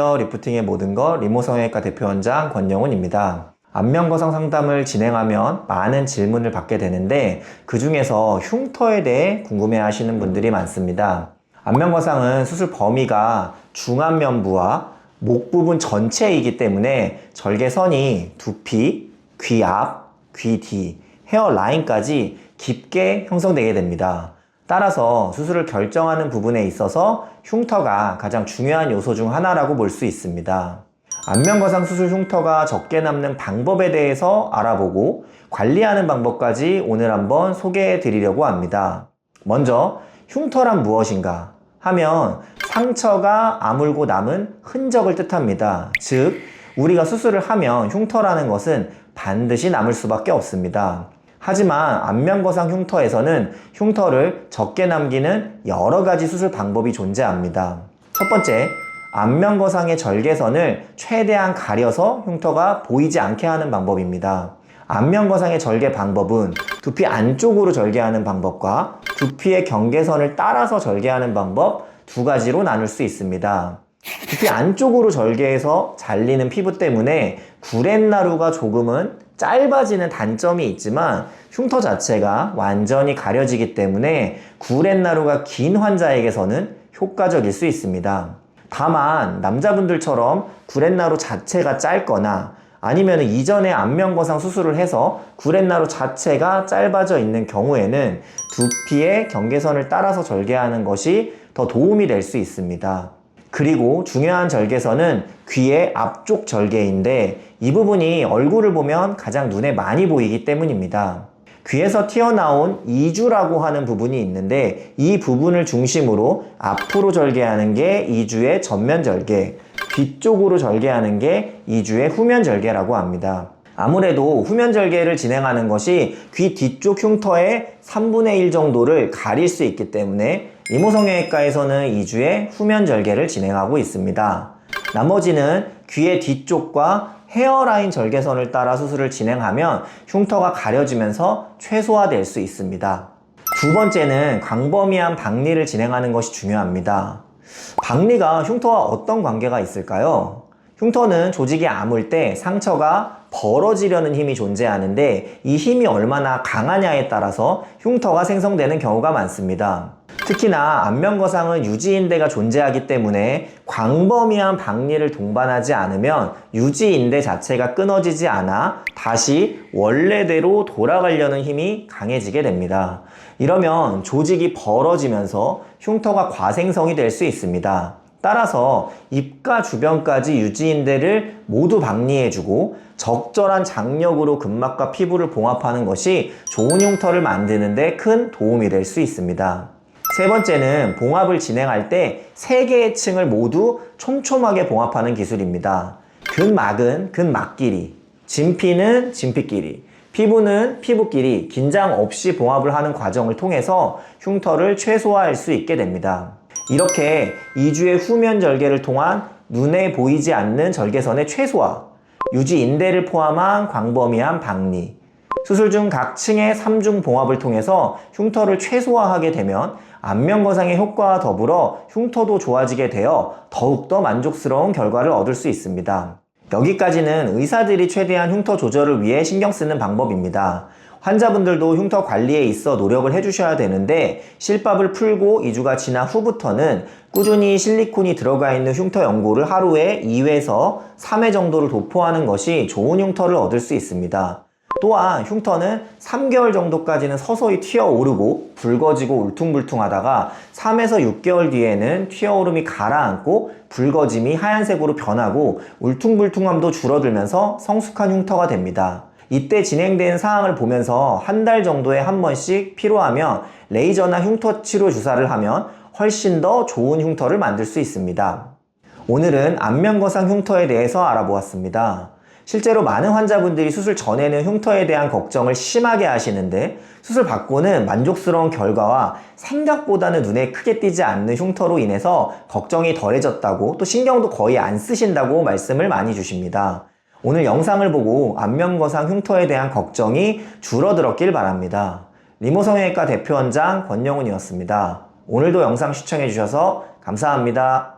리프팅의 모든 것 리모성형외과 대표원장 권영훈입니다. 안면거상 상담을 진행하면 많은 질문을 받게 되는데 그 중에서 흉터에 대해 궁금해 하시는 분들이 많습니다. 안면거상은 수술 범위가 중안면부와 목 부분 전체이기 때문에 절개선이 두피, 귀 앞, 귀 뒤, 헤어라인까지 깊게 형성되게 됩니다. 따라서 수술을 결정하는 부분에 있어서 흉터가 가장 중요한 요소 중 하나라고 볼 수 있습니다. 안면거상 수술 흉터가 적게 남는 방법에 대해서 알아보고 관리하는 방법까지 오늘 한번 소개해 드리려고 합니다. 먼저 흉터란 무엇인가 하면 상처가 아물고 남은 흔적을 뜻합니다. 즉, 우리가 수술을 하면 흉터라는 것은 반드시 남을 수밖에 없습니다. 하지만 안면거상 흉터에서는 흉터를 적게 남기는 여러 가지 수술 방법이 존재합니다. 첫 번째, 안면거상의 절개선을 최대한 가려서 흉터가 보이지 않게 하는 방법입니다. 안면거상의 절개 방법은 두피 안쪽으로 절개하는 방법과 두피의 경계선을 따라서 절개하는 방법 두 가지로 나눌 수 있습니다. 두피 안쪽으로 절개해서 잘리는 피부 때문에 구렛나루가 조금은 짧아지는 단점이 있지만 흉터 자체가 완전히 가려지기 때문에 구렛나루가 긴 환자에게서는 효과적일 수 있습니다. 다만 남자분들처럼 구렛나루 자체가 짧거나 아니면 이전에 안면거상 수술을 해서 구렛나루 자체가 짧아져 있는 경우에는 두피의 경계선을 따라서 절개하는 것이 더 도움이 될 수 있습니다. 그리고 중요한 절개선은 귀의 앞쪽 절개인데 이 부분이 얼굴을 보면 가장 눈에 많이 보이기 때문입니다. 귀에서 튀어나온 이주라고 하는 부분이 있는데 이 부분을 중심으로 앞으로 절개하는 게 이주의 전면 절개, 뒤쪽으로 절개하는 게 이주의 후면 절개라고 합니다. 아무래도 후면 절개를 진행하는 것이 귀 뒤쪽 흉터의 3분의 1 정도를 가릴 수 있기 때문에 이모성형외과에서는 2주에 후면 절개를 진행하고 있습니다. 나머지는 귀의 뒤쪽과 헤어라인 절개선을 따라 수술을 진행하면 흉터가 가려지면서 최소화될 수 있습니다. 두 번째는 광범위한 박리를 진행하는 것이 중요합니다. 박리가 흉터와 어떤 관계가 있을까요? 흉터는 조직이 아물 때 상처가 벌어지려는 힘이 존재하는데 이 힘이 얼마나 강하냐에 따라서 흉터가 생성되는 경우가 많습니다. 특히나 안면거상은 유지인대가 존재하기 때문에 광범위한 박리를 동반하지 않으면 유지인대 자체가 끊어지지 않아 다시 원래대로 돌아가려는 힘이 강해지게 됩니다. 이러면 조직이 벌어지면서 흉터가 과생성이 될 수 있습니다. 따라서 입가 주변까지 유지인대를 모두 박리해주고 적절한 장력으로 근막과 피부를 봉합하는 것이 좋은 흉터를 만드는 데 큰 도움이 될 수 있습니다. 세 번째는 봉합을 진행할 때 세 개의 층을 모두 촘촘하게 봉합하는 기술입니다. 근막은 근막끼리, 진피는 진피끼리, 피부는 피부끼리 긴장 없이 봉합을 하는 과정을 통해서 흉터를 최소화할 수 있게 됩니다. 이렇게 2주의 후면 절개를 통한 눈에 보이지 않는 절개선의 최소화, 유지 인대를 포함한 광범위한 박리, 수술 중 각 층의 3중 봉합을 통해서 흉터를 최소화하게 되면 안면 거상의 효과와 더불어 흉터도 좋아지게 되어 더욱더 만족스러운 결과를 얻을 수 있습니다. 여기까지는 의사들이 최대한 흉터 조절을 위해 신경 쓰는 방법입니다. 환자분들도 흉터 관리에 있어 노력을 해주셔야 되는데 실밥을 풀고 2주가 지난 후부터는 꾸준히 실리콘이 들어가 있는 흉터 연고를 하루에 2회에서 3회 정도를 도포하는 것이 좋은 흉터를 얻을 수 있습니다. 또한 흉터는 3개월 정도까지는 서서히 튀어오르고 붉어지고 울퉁불퉁하다가 3에서 6개월 뒤에는 튀어오름이 가라앉고 붉어짐이 하얀색으로 변하고 울퉁불퉁함도 줄어들면서 성숙한 흉터가 됩니다. 이때 진행된 사항을 보면서 한 달 정도에 한 번씩 필요하면 레이저나 흉터 치료 주사를 하면 훨씬 더 좋은 흉터를 만들 수 있습니다. 오늘은 안면거상 흉터에 대해서 알아보았습니다. 실제로 많은 환자분들이 수술 전에는 흉터에 대한 걱정을 심하게 하시는데 수술 받고는 만족스러운 결과와 생각보다는 눈에 크게 띄지 않는 흉터로 인해서 걱정이 덜해졌다고 또 신경도 거의 안 쓰신다고 말씀을 많이 주십니다. 오늘 영상을 보고 안면거상 흉터에 대한 걱정이 줄어들었길 바랍니다. 리모성형외과 대표원장 권영훈이었습니다. 오늘도 영상 시청해주셔서 감사합니다.